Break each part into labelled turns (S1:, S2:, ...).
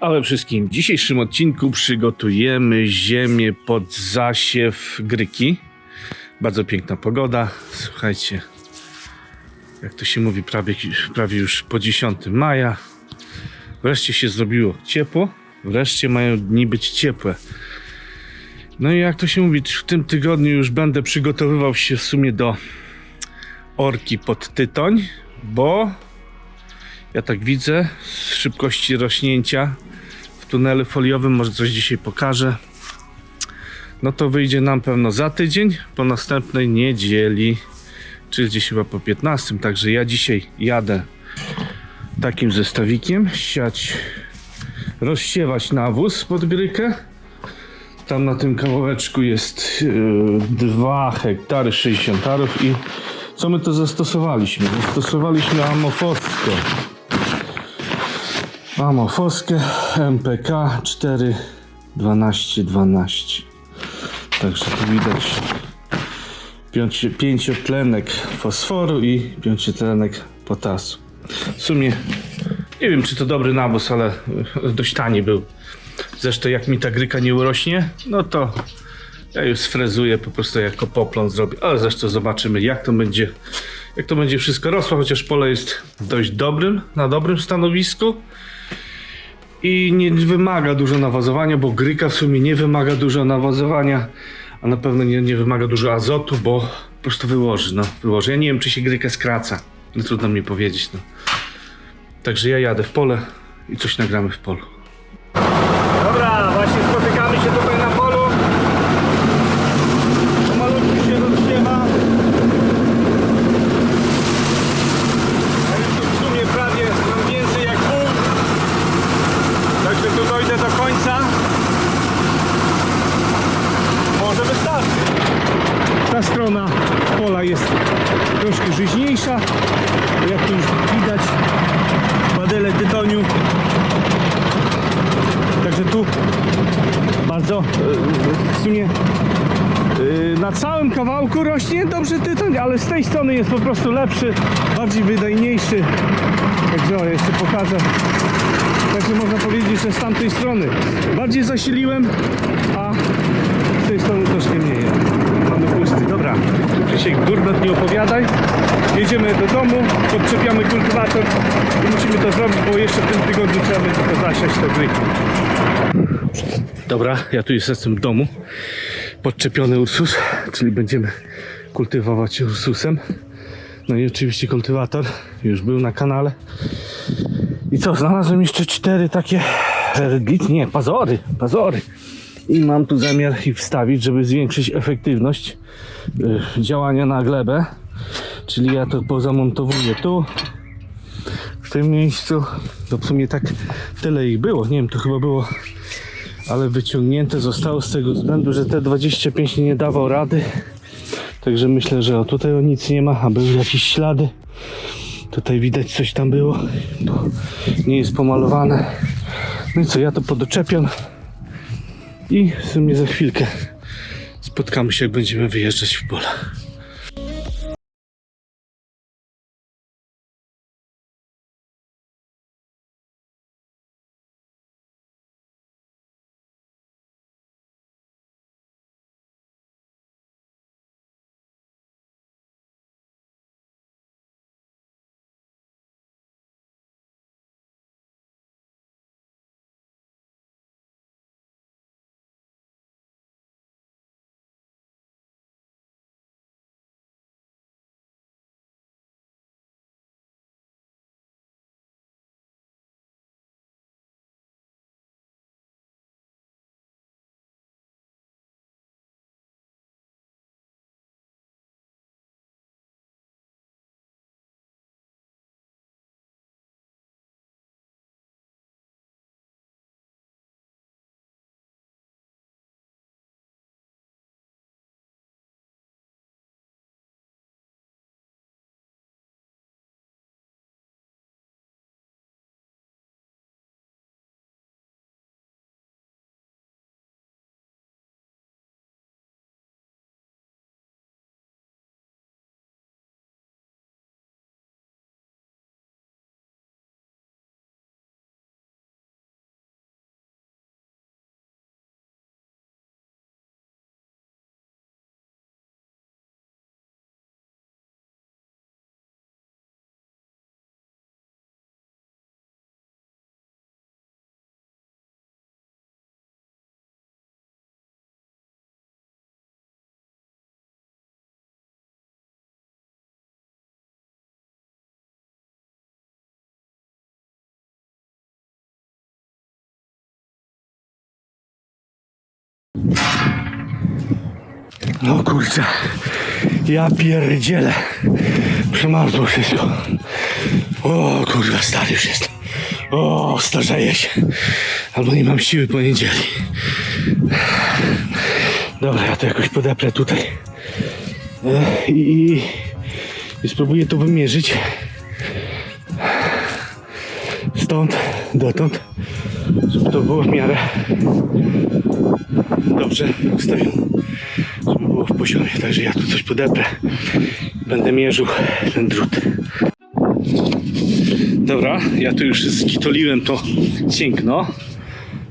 S1: Ale wszystkim w dzisiejszym odcinku przygotujemy ziemię pod zasiew gryki. Bardzo piękna pogoda. Słuchajcie, jak to się mówi, prawie, prawie już po 10 maja. Wreszcie się zrobiło ciepło. Wreszcie mają dni być ciepłe. No i jak to się mówi, w tym tygodniu już będę przygotowywał się w sumie do orki pod tytoń, bo ja tak widzę z szybkości rośnięcia w tunelu foliowym, może coś dzisiaj pokażę. No to wyjdzie nam pewno za tydzień, po następnej niedzieli, czyli gdzieś chyba po 15. Także ja dzisiaj jadę takim zestawikiem, siać, rozsiewać nawóz pod grykę. Tam na tym kawałeczku jest 2 hektary 60 arów i co my to zastosowaliśmy? Zastosowaliśmy amofoskę. Amofoskę MPK 4 12 12. Także tu widać pięcio- pięciotlenek fosforu i pięciotlenek potasu. W sumie nie wiem czy to dobry nawóz, ale dość tani był. Zresztą jak mi ta gryka nie urośnie, no to ja już sfrezuję po prostu jako poplon zrobię. Ale zresztą zobaczymy jak to będzie, jak to będzie wszystko rosło, chociaż pole jest dość dobrym, na dobrym stanowisku i nie wymaga dużo nawozowania, bo gryka w sumie nie wymaga dużo nawozowania, a na pewno nie, nie wymaga dużo azotu, bo po prostu wyłoży, no, wyłoży. Ja nie wiem, czy się gryka skraca, no trudno mi powiedzieć, no. Także ja jadę w pole i coś nagramy w polu. Dobra, właśnie spotykamy się tutaj na polu. Malutki się rozsiewa. A już tu w sumie prawie mam więcej jak pół. Także tu dojdę do końca. Może wystarczy. Ta strona pola jest troszkę żyźniejsza. Jak tu już widać, badyle tytoniu. Także tu bardzo e, w sumie e, na całym kawałku rośnie dobrze tytoń, ale z tej strony jest po prostu lepszy, bardziej wydajniejszy. Także o, jeszcze pokażę. Także można powiedzieć, że z tamtej strony bardziej zasiliłem, a z tej strony troszkę mniej. Mamy pusty. Dobra, Krzysiek, durnet nie opowiadaj. Jedziemy do domu, podczepiamy kultywator i musimy to zrobić, bo jeszcze w tym tygodniu trzeba będzie to zasiać te gryki. Dobra, ja tu jestem w domu. Podczepiony Ursus, czyli będziemy kultywować Ursusem. No i oczywiście kultywator już był na kanale. I co, znalazłem jeszcze cztery takie redlit, nie, pazory, pazory. I mam tu zamiar ich wstawić, żeby zwiększyć efektywność y, działania na glebę. Czyli ja to pozamontowuję tu, w tym miejscu. To w sumie tak tyle ich było, nie wiem, to chyba było ale wyciągnięte zostało z tego względu, że te 25 nie dawał rady. Także myślę, że o tutaj o nic nie ma, a były jakieś ślady. Tutaj widać coś tam było. Nie jest pomalowane. No i co, ja to podoczepiam. I w sumie za chwilkę spotkamy się, jak będziemy wyjeżdżać w pole. No kurczę, ja pierdzielę. Przemarzło wszystko. O kurwa, stary już jest. O, starzeję się. Albo nie mam siły po niedzieli. Dobra, ja to jakoś podeprę tutaj. E, I, i spróbuję to wymierzyć. Stąd, dotąd, żeby to było w miarę dobrze ustawione. Żeby było w poziomie. Także ja tu coś podeprę. Będę mierzył ten drut. Dobra, ja tu już skitoliłem to ciękno.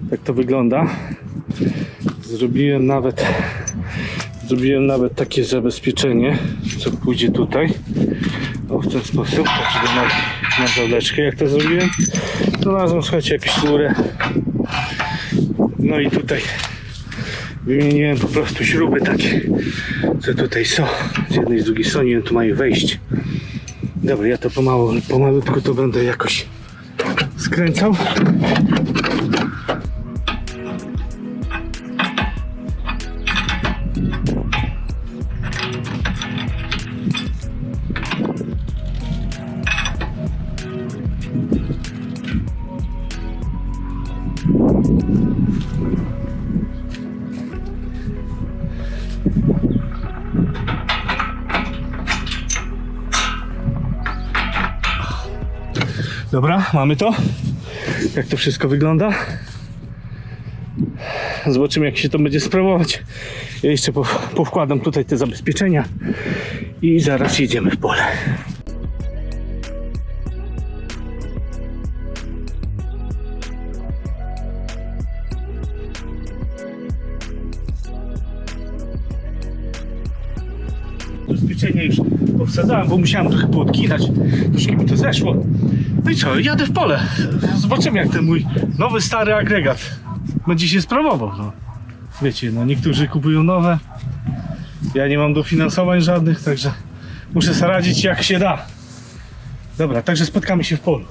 S1: Tak to wygląda. Zrobiłem nawet zrobiłem nawet takie zabezpieczenie, co pójdzie tutaj. O, w ten sposób, żeby na, na zawleczkę, jak to zrobiłem. Znalazłem, słuchajcie, jakąś rurę. No i tutaj wymieniłem po prostu śruby takie, co tutaj są. Z jednej z drugiej strony, tu mają wejść. Dobra, ja to pomału, pomalutku to będę jakoś skręcał. Dobra, mamy to. Jak to wszystko wygląda. Zobaczymy, jak się to będzie sprawować. Ja jeszcze po, powkładam tutaj te zabezpieczenia i zaraz jedziemy w pole. Zabezpieczenie już powsadzałem, bo musiałem trochę poodkinać. Troszkę mi to zeszło. No i co, jadę w pole. Zobaczymy, jak ten mój nowy, stary agregat będzie się sprawował. No. Wiecie, no niektórzy kupują nowe. Ja nie mam dofinansowań żadnych, także muszę sobie radzić jak się da. Dobra, także spotkamy się w polu.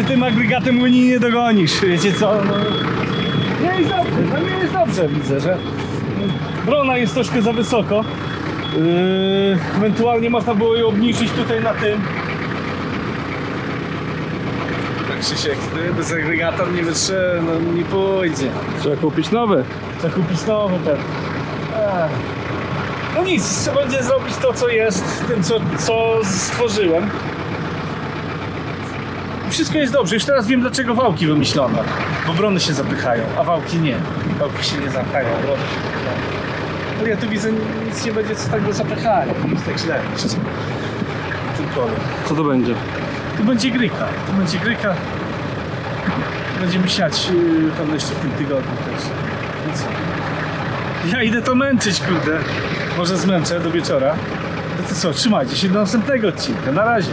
S1: Ty tym agregatem Unii nie dogonisz, wiecie co? No, nie jest dobrze, no nie jest dobrze, widzę, że brona jest troszkę za wysoko. Yy, ewentualnie można było ją obniżyć tutaj na tym.
S2: Tak Krzysiek, ty bez agregator nie wytrze, no nie pójdzie.
S1: Trzeba kupić nowe. Trzeba kupić nowe pewnie. Ech. No nic, trzeba będzie zrobić to, co jest, tym, co, co stworzyłem. Wszystko jest dobrze, już teraz wiem, dlaczego wałki wymyślono. Bo brony się zapychają, a wałki nie. Wałki się nie zapychają, brony się zapychają. Ale ja tu widzę, nic nie będzie co tak do zapychania. Jest tak źle.
S2: Co to będzie?
S1: tu będzie gryka. Tu będzie gryka. Będziemy siać yy, pewno jeszcze w tym tygodniu też. No co? Ja idę to męczyć, kurde. Może zmęczę do wieczora. No to co, trzymajcie się do następnego odcinka. Na razie.